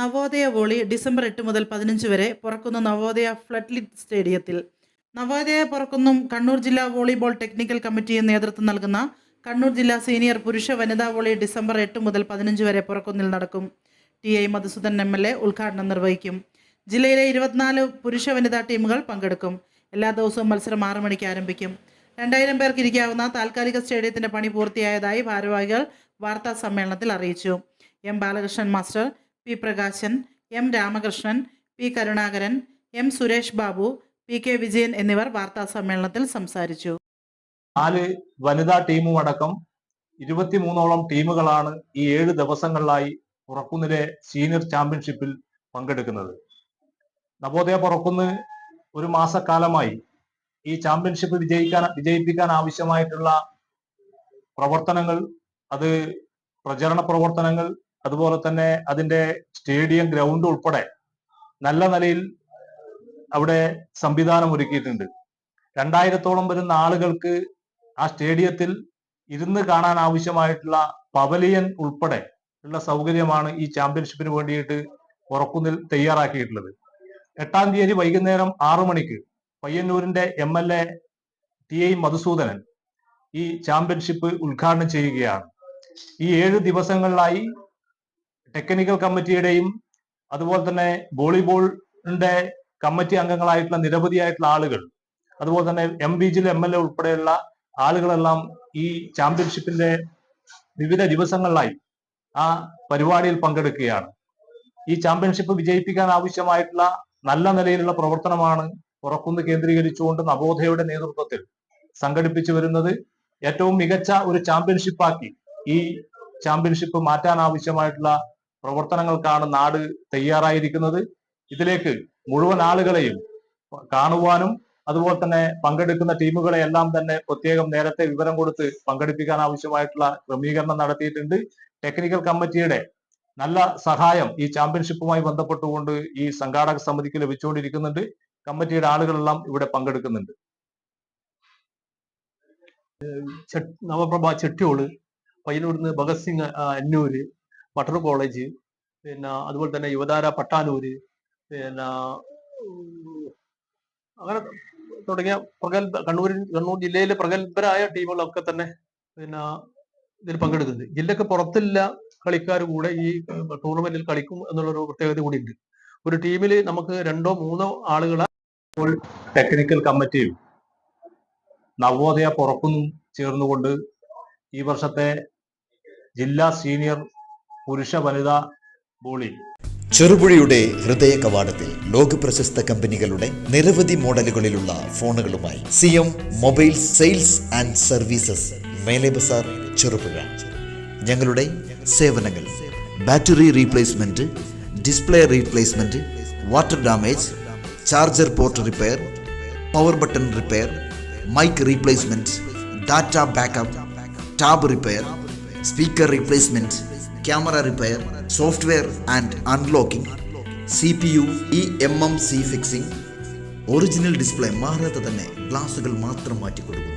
Navodaya volley December എട്ട് മുതൽ പതിനഞ്ച് വരെ പുറക്കുന്ന നവോദയ ഫ്ലഡ്ലിറ്റ് സ്റ്റേഡിയത്തിൽ. നവോദയ പുറക്കുന്നും കണ്ണൂർ ജില്ലാ വോളിബോൾ ടെക്നിക്കൽ കമ്മിറ്റിയും നേതൃത്വം നൽകുന്ന കണ്ണൂർ ജില്ലാ സീനിയർ പുരുഷ വനിതാ വോളി ഡിസംബർ എട്ട് മുതൽ പതിനഞ്ച് വരെ പുറക്കുന്നിൽ നടക്കും. T I Madhusudan M L A ഉദ്ഘാടനം നിർവഹിക്കും. ജില്ലയിലെ ഇരുപത്തിനാല് പുരുഷ വനിതാ ടീമുകൾ പങ്കെടുക്കും. എല്ലാ ദിവസവും മത്സരം ആറ് മണിക്ക് ആരംഭിക്കും. രണ്ടായിരം പേർക്ക് ഇരിക്കാവുന്ന താൽക്കാലിക സ്റ്റേഡിയത്തിന്റെ പണി പൂർത്തിയായതായി ഭാരവാഹികൾ വാർത്താ സമ്മേളനത്തിൽ അറിയിച്ചു. M Balakrishnan master P Prakashan M Ramakrishnan P Karunakaran M Suresh Babu P K Vijayan എന്നിവർ വാർത്താ സമ്മേളനത്തിൽ സംസാരിച്ചു. നാല് വനിതാ ടീമും അടക്കം ഇരുപത്തിമൂന്നോളം ടീമുകളാണ് ഈ ഏഴ് ദിവസങ്ങളിലായി പുറക്കുന്നിലെ സീനിയർ ചാമ്പ്യൻഷിപ്പിൽ പങ്കെടുക്കുന്നത്. നവോദയ പുറക്കുന്ന് ഒരു മാസക്കാലമായി ഈ ചാമ്പ്യൻഷിപ്പ് വിജയിക്കാൻ വിജയിപ്പിക്കാൻ ആവശ്യമായിട്ടുള്ള പ്രവർത്തനങ്ങൾ അത് പ്രചരണ പ്രവർത്തനങ്ങൾ അതുപോലെ തന്നെ അതിന്റെ സ്റ്റേഡിയം ഗ്രൗണ്ട് ഉൾപ്പെടെ നല്ല നിലയിൽ അവിടെ സംവിധാനം ഒരുക്കിയിട്ടുണ്ട്. രണ്ടായിരത്തോളം വരുന്ന ആളുകൾക്ക് ആ സ്റ്റേഡിയത്തിൽ ഇരുന്ന് കാണാൻ ആവശ്യമായിട്ടുള്ള പവലിയൻ ഉൾപ്പെടെ ഉള്ള സൗകര്യമാണ് ഈ ചാമ്പ്യൻഷിപ്പിന് വേണ്ടിയിട്ട് ഉറക്കുന്നിൽ തയ്യാറാക്കിയിട്ടുള്ളത്. എട്ടാം തീയതി വൈകുന്നേരം ആറു മണിക്ക് പയ്യന്നൂരിന്റെ M L A T I Madhusudanan ഈ ചാമ്പ്യൻഷിപ്പ് ഉദ്ഘാടനം ചെയ്യുകയാണ്. ഈ ഏഴ് ദിവസങ്ങളിലായി ടെക്നിക്കൽ കമ്മിറ്റിയുടെയും അതുപോലെ തന്നെ വോളിബോളിന്റെ കമ്മിറ്റി അംഗങ്ങളായിട്ടുള്ള നിരവധിയായിട്ടുള്ള ആളുകൾ അതുപോലെ തന്നെ എം ബി ജിൽ എം എൽ എ ഉൾപ്പെടെയുള്ള ആളുകളെല്ലാം ഈ ചാമ്പ്യൻഷിപ്പിന്റെ വിവിധ ദിവസങ്ങളിലായി ആ പരിപാടിയിൽ പങ്കെടുക്കുകയാണ്. ഈ ചാമ്പ്യൻഷിപ്പ് വിജയിപ്പിക്കാൻ ആവശ്യമായിട്ടുള്ള നല്ല നിലയിലുള്ള പ്രവർത്തനമാണ് പുറക്കുന്ന് കേന്ദ്രീകരിച്ചുകൊണ്ട് നവോദയയുടെ നേതൃത്വത്തിൽ സംഘടിപ്പിച്ചു വരുന്നത്. ഏറ്റവും മികച്ച ഒരു ചാമ്പ്യൻഷിപ്പാക്കി ഈ ചാമ്പ്യൻഷിപ്പ് മാറ്റാൻ ആവശ്യമായിട്ടുള്ള പ്രവർത്തനങ്ങൾക്കാണ് നാട് തയ്യാറായിരിക്കുന്നത്. ഇതിലേക്ക് മുഴുവൻ ആളുകളെയും കാണുവാനും അതുപോലെ തന്നെ പങ്കെടുക്കുന്ന ടീമുകളെ എല്ലാം തന്നെ പ്രത്യേകം നേരത്തെ വിവരം കൊടുത്ത് പങ്കെടുപ്പിക്കാൻ ആവശ്യമായിട്ടുള്ള ക്രമീകരണം നടത്തിയിട്ടുണ്ട്. ടെക്നിക്കൽ കമ്മിറ്റിയുടെ നല്ല സഹായം ഈ ചാമ്പ്യൻഷിപ്പുമായി ബന്ധപ്പെട്ടുകൊണ്ട് ഈ സംഘാടക സമിതിക്ക് ലഭിച്ചുകൊണ്ടിരിക്കുന്നുണ്ട്. കമ്മിറ്റിയുടെ ആളുകളെല്ലാം ഇവിടെ പങ്കെടുക്കുന്നുണ്ട്. നവപ്രഭ ചെട്ടിയോൾ പയ്യന്നൂരിന്ന് ഭഗത് സിംഗ് അന്നൂര് ബട്ടർ കോളേജ് പിന്നെ അതുപോലെ തന്നെ യുവതാര പട്ടാനൂര് പിന്നെ അങ്ങനെ തുടങ്ങിയ പ്രഗത്ഭ കണ്ണൂരിൽ കണ്ണൂർ ജില്ലയിലെ പ്രഗത്ഭരായ ടീമുകളൊക്കെ തന്നെ പിന്നെ ഇതിൽ പങ്കെടുക്കുന്നുണ്ട്. ജില്ലക്ക് പുറത്തില്ല കളിക്കാർ കൂടെ ഈ ടൂർണമെന്റിൽ കളിക്കും എന്നുള്ളൊരു പ്രത്യേകത കൂടി ഉണ്ട്. ഒരു ടീമിൽ നമുക്ക് രണ്ടോ മൂന്നോ ആളുകളെ ടെക്നിക്കൽ കമ്മിറ്റിയും നവോദയ പുറക്കുന്നും ചേർന്നുകൊണ്ട് ഈ വർഷത്തെ ജില്ലാ സീനിയർ പുരുഷ വനിതാ ബോളി. ചെറുപുഴയുടെ ഹൃദയ കവാടത്തിൽ ലോക പ്രശസ്ത കമ്പനികളുടെ നിരവധി മോഡലുകളിലുള്ള ഫോണുകളുമായി C M mobile sales and services മേലെ ബസാർ ചെറുപുഴ. ഞങ്ങളുടെ സേവനങ്ങൾ battery replacement display replacement water damage charger port repair power button repair mic replacement data backup tab repair speaker replacement camera repair software and unlocking C P U E M M C fixing original display മാറാതെ തന്നെ ഗ്ലാസുകൾ മാത്രം മാറ്റി കൊടുക്കുന്നു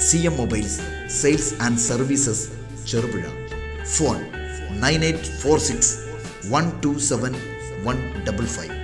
C M mobiles sales and services Cherupuzha. Phone nine eight four six one two seven one double five